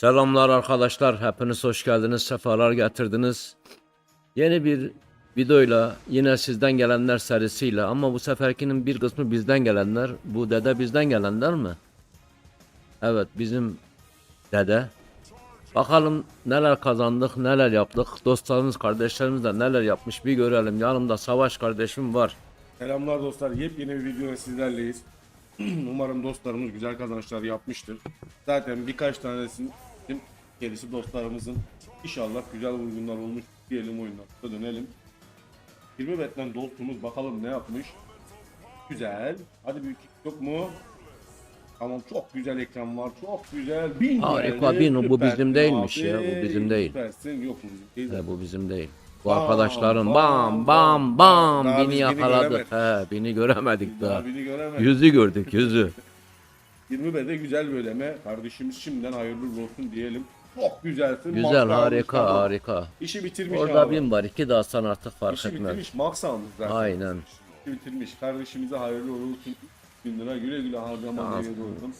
Selamlar arkadaşlar. Hepiniz hoş geldiniz. Sefalar getirdiniz. Yeni bir videoyla yine sizden gelenler serisiyle ama bu seferkinin bir kısmı bizden gelenler. Bu dede bizden gelenler mi? Evet bizim dede. Bakalım neler kazandık, neler yaptık. Dostlarımız, kardeşlerimiz de neler yapmış bir görelim. Yanımda Savaş kardeşim var. Selamlar dostlar. Yepyeni bir videoya sizlerleyiz. Umarım dostlarımız güzel kazançlar yapmıştır. Zaten birkaç tanesinin gerisi dostlarımızın inşallah güzel oyunlar olmuş diyelim oyunlara dönelim. 20 betten dostumuz bakalım ne yapmış. Güzel. Hadi büyük yok mu? Tamam çok güzel ekran var. Çok güzel. Bin Harika, bin. Bu bizim değilmiş ya, bu abi. bizim değil. Süpersin. Yok bu bizim değil. He, bu bizim değil. Bu Bam, arkadaşların bam, bam bam bam beni yakaladık. He, beni göremedik daha. Daha biri göremedim. Yüzü gördük yüzü. 20 bede güzel bir ödeme. Kardeşimiz şimdiden hayırlı olsun diyelim. Çok güzelsin. Güzel Max almış, harika harika. İşi bitirmiş Orada abi. bin var iki daha sana artık fark İşi etmez. bitirmiş. Max almış zaten. Aynen. İşi bitirmiş. Kardeşimize hayırlı olsun. Bin lira güle güle harcama Tamam. diye durdum.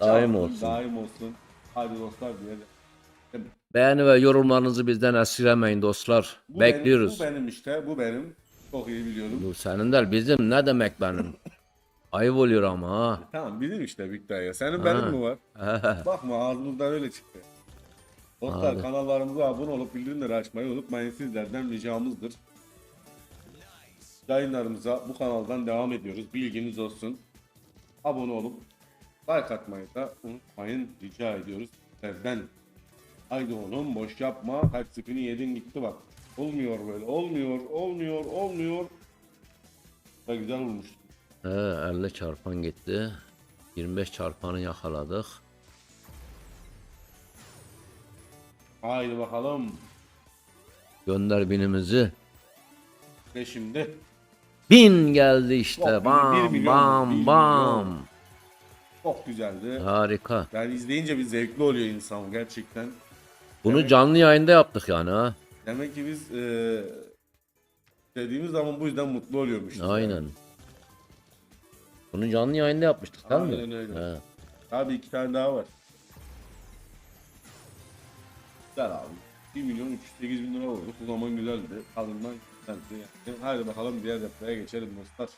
Daim olsun. Daim olsun. Hadi dostlar diyelim. Beğeni ve yorumlarınızı bizden esirgemeyin dostlar. Bu Bekliyoruz. Benim, bu benim işte. Bu benim. Çok iyi biliyorum. Bu senin de bizim ne demek benim? Ayıp oluyor ama ha. Tamam bizim işte Victoria. Senin benim mi var? Bakma ağzımızdan öyle çıktı. Dostlar Abi. kanallarımıza abone olup bildirimleri açmayı unutmayın. Sizlerden ricamızdır. Yayınlarımıza bu kanaldan devam ediyoruz. Bilginiz olsun. Abone olup like atmayı da unutmayın. Rica ediyoruz sizlerden. Haydi oğlum boş yapma. Kaç spini yedin gitti bak. Olmuyor böyle. Olmuyor, olmuyor, olmuyor. Da güzel vurmuş. He, 50 çarpan gitti. 25 çarpanı yakaladık. Haydi bakalım. Gönder binimizi. Ve şimdi Bin geldi işte. Bir Bam milyon, bam bam. milyon. çok güzeldi. Harika. Yani izleyince bir zevkli oluyor insan gerçekten. Bunu Evet. canlı yayında yaptık yani ha. Demek ki biz eee dediğimiz zaman bu yüzden mutlu oluyormuş. Aynen. Bunu canlı yayında yapmıştık değil mi? Aynen öyle. He. Abi iki tane daha var. Güzel abi. 1 milyon 308 bin lira oldu. Bu zaman güzeldi. Alından güzeldi. Yani. Haydi bakalım diğer depoya geçelim dostlar.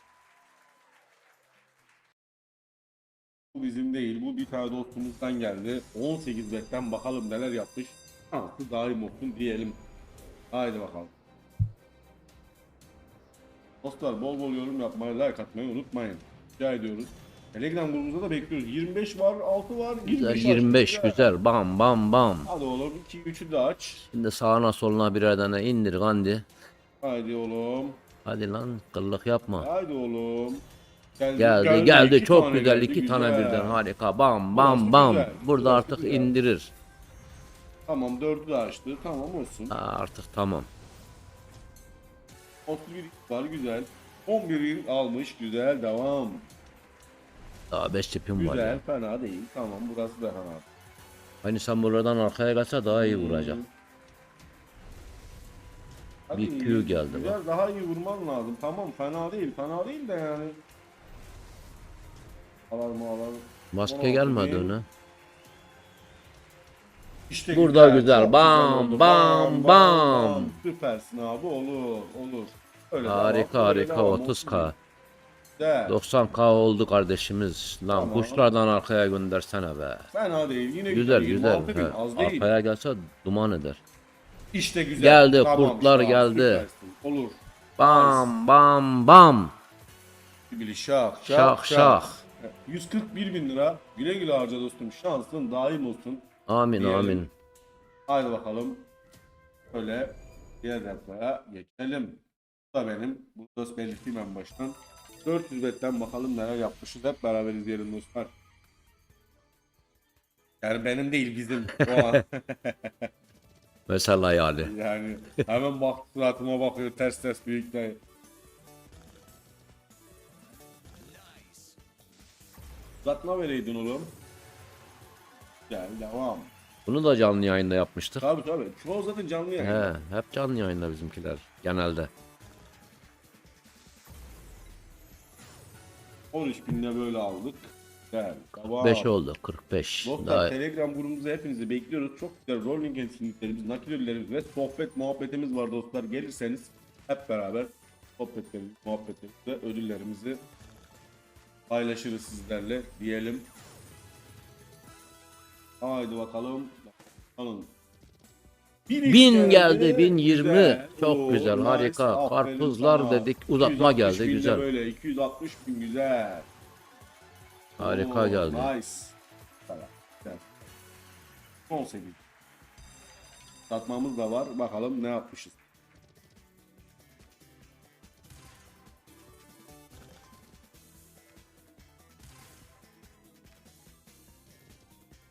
Bu bizim değil. Bu bir tane dostumuzdan geldi. 18 bekten bakalım neler yapmış. Şansı daim olsun diyelim. Haydi bakalım. Dostlar bol bol yorum yapmayı, like atmayı unutmayın. Rica ediyoruz. Telegram grubumuzda da bekliyoruz. 25 var, 6 var, 25 Güzel var. 25 güzel. Bam bam bam. Hadi oğlum 2 3'ü de aç. Şimdi sağına soluna birer tane indir Gandhi. Haydi oğlum. Hadi lan kıllık yapma. Haydi oğlum. Geldi Geldi geldi iki çok tane güzel geldi, iki tane güzel. birden harika. Bam Burası bam bam. güzel, Burada burası artık güzel. indirir. Tamam 4'ü de açtı. Tamam olsun. Ha, artık tamam. 31 var güzel. 11'i almış güzel devam. Daha 5 tipim var Güzel ya. fena değil. Tamam burası da fena. Hani sen buradan arkaya gelse daha iyi vuracak. Hadi Bir iyi, Q geldi Güzel daha iyi vurman lazım. Tamam fena değil. Fena değil de yani. Alar mı alar. Maske gelmedi öne. İşte Burada güzel. çok Bam, oldu. bam, bam. Süpersin abi olur olur. Öyle Harika harika devam, 30k. Güzel. 90k oldu kardeşimiz. Lan Tamam. kuşlardan arkaya göndersene be. Fena değil. Yine Güzel güzel. güzel. 26 bin, az değil. Arkaya gelse duman eder. İşte güzel. Geldi, Tamam, kurtlar şah, geldi. süpersin. Olur. Bam bam bam. Bili şak Şak şak. 141 bin lira. Güle güle harca dostum. Şansın daim olsun. Amin Diyelim. amin. Haydi bakalım. Şöyle diğer depoya geçelim. Bu da benim. Bu da belirteyim en baştan. 400 betten bakalım neler yapmışız. Hep beraber izleyelim dostlar. Yani benim değil bizim. Mesela yani. yani hemen bak suratıma bakıyor ters ters büyük dayı. Uzatma vereydin oğlum. Gel devam. Bunu da canlı yayında yapmıştık. Tabi tabi. Çoğu zaten canlı yayın. He, hep canlı yayında bizimkiler genelde. 13 binde böyle aldık. Güzel. Tamam. 5 oldu 45. Dostlar Daha Telegram grubumuza hepinizi bekliyoruz. Çok güzel rolling etkinliklerimiz, nakillerimiz ve sohbet muhabbetimiz var dostlar. Gelirseniz hep beraber sohbetlerimiz, muhabbetlerimiz ve ödüllerimizi paylaşırız sizlerle diyelim. Haydi bakalım. Alın. Bin, Bin geldi, bin yirmi. Çok Oo, güzel, harika. Aferin Karpuzlar sana. dedik, uzatma 260 geldi, güzel. Böyle 260 bin güzel. harika Oo, geldi. Nice. Tamam. Güzel. 18. Satmamız da var. Bakalım ne yapmışız.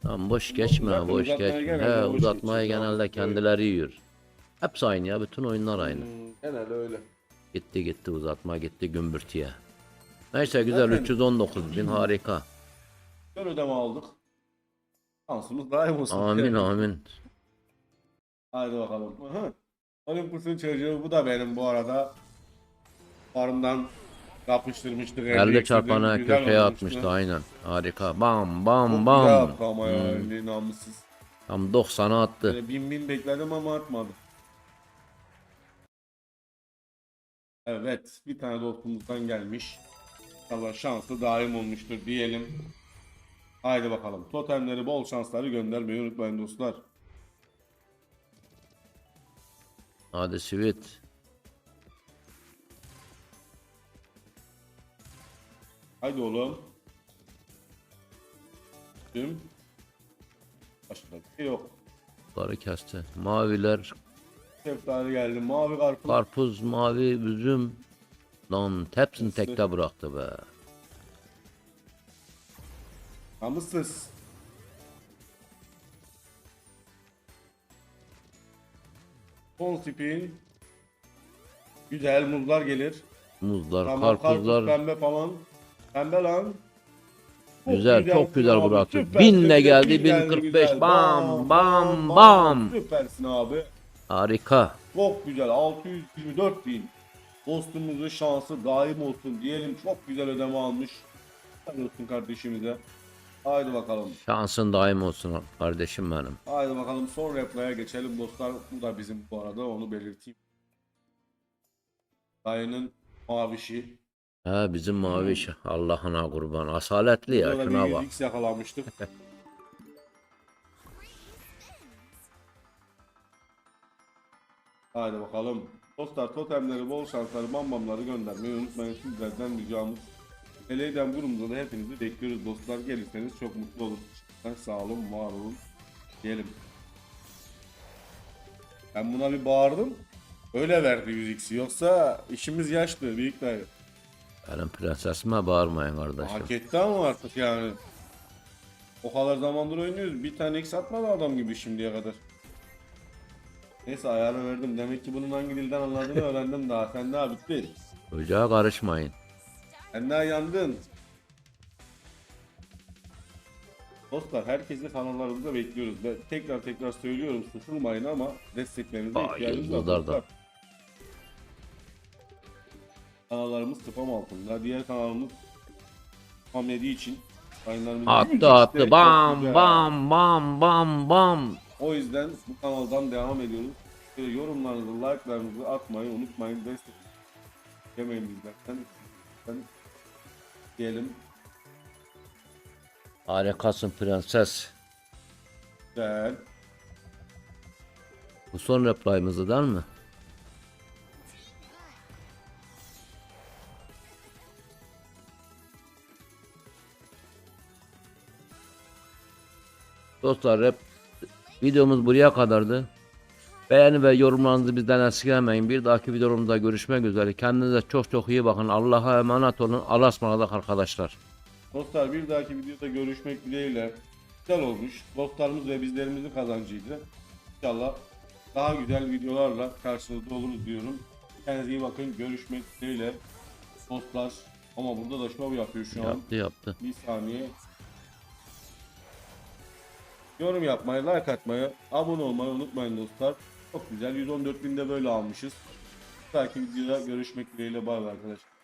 Tamam boş geçme, Zaten boş uzatmaya geçme. genelde He boş uzatmaya geçiyor, tamam. genelde kendileri yiyor. Hepsi aynı ya, bütün oyunlar aynı. Hmm, genelde öyle. Gitti gitti uzatma gitti gümbürtüye. Neyse güzel Zaten- 319 bin harika. Güzel ödeme aldık. Şansımız daim olsun. Amin amin. Haydi bakalım. Aha. Olympus'un çocuğu bu da benim bu arada. Farmdan yapıştırmıştık. 50 eksildim, çarpana güzel köşeye olmuştu. atmıştı aynen. Harika. Bam bam bam. attı ama ya Hmm. öyle namussuz. Tam 90'a attı. Böyle bin bin bekledim ama atmadı. Evet, bir tane dostumuzdan gelmiş. Allah şansı daim olmuştur diyelim. Haydi bakalım. Totemleri bol şansları göndermeyi unutmayın dostlar. Hadi sweet. Haydi oğlum. Tüm. Başka bir şey yok. Bunları kesti. Maviler, Şeftali geldi. Mavi karpuz. karpuz, mavi, üzüm. Lan hepsini tekte bıraktı be. Namussuz. Son spin. Güzel muzlar gelir. Muzlar, Tamam, karpuzlar. karpuz pembe falan. Pembe lan. Çok Güzel, çok güzel abi, bıraktı. süpersin. Bin de geldi, Bin 1045. güzel. Bam, bam, bam. Süpersin abi. Harika. Çok güzel. 624 bin. Dostumuzun şansı daim olsun diyelim. Çok güzel ödeme almış. Helal olsun kardeşimize. Haydi bakalım. Şansın daim olsun kardeşim benim. Haydi bakalım son replay'a geçelim dostlar. Bu da bizim bu arada onu belirteyim. Dayının mavişi. He bizim mavi iş. Allah'ına kurban. Asaletli ya Burada şuna bir bak. 100x yakalamıştık. Haydi bakalım. Dostlar totemleri, bol şansları, bambamları göndermeyi unutmayın. Sizlerden ricamız. Eleyden grubumuza da hepinizi bekliyoruz dostlar. Gelirseniz çok mutlu oluruz. Sağ olun, var olun. Diyelim. Ben buna bir bağırdım. Öyle verdi 100x'i. Yoksa işimiz yaşlı büyük dayı. Benim prensesime bağırmayın kardeşim. Hak etti ama artık yani. O kadar zamandır oynuyoruz. Bir tane X atmadı adam gibi şimdiye kadar. Neyse ayarı verdim. Demek ki bunun hangi dilden anladığını öğrendim daha. Sen daha bitti. Ocağa karışmayın. Sen daha yandın. Dostlar herkesi kanallarımıza bekliyoruz. Ve tekrar tekrar söylüyorum suçulmayın ama desteklerinize Ay, ihtiyacımız var. dostlar. Kanallarımız spam altında. Diğer kanalımız spam yediği için yayınlarımız Attı attı. Bam bam bam bam bam. O yüzden bu kanaldan devam ediyoruz. Şöyle yorumlarınızı, like'larınızı atmayı unutmayın. Destek yemeyin bizden. Ben diyelim. Harikasın prenses. Güzel. Bu son replayımızdı değil mi? Dostlar rap videomuz buraya kadardı. Beğeni ve yorumlarınızı bizden esirgemeyin. Bir dahaki videomuzda görüşmek üzere. Kendinize çok çok iyi bakın. Allah'a emanet olun. Allah'a ısmarladık arkadaşlar. Dostlar bir dahaki videoda görüşmek dileğiyle. Güzel olmuş. Dostlarımız ve bizlerimizin kazancıydı. İnşallah daha güzel videolarla karşınızda oluruz diyorum. Kendinize iyi bakın. Görüşmek dileğiyle. Dostlar. Ama burada da şov yapıyor şu an. Yaptı yaptı. Bir saniye. Yorum yapmayı, like atmayı, abone olmayı unutmayın dostlar. Çok güzel. 114 binde böyle almışız. Dahaki videoda görüşmek dileğiyle. Bay bay arkadaşlar.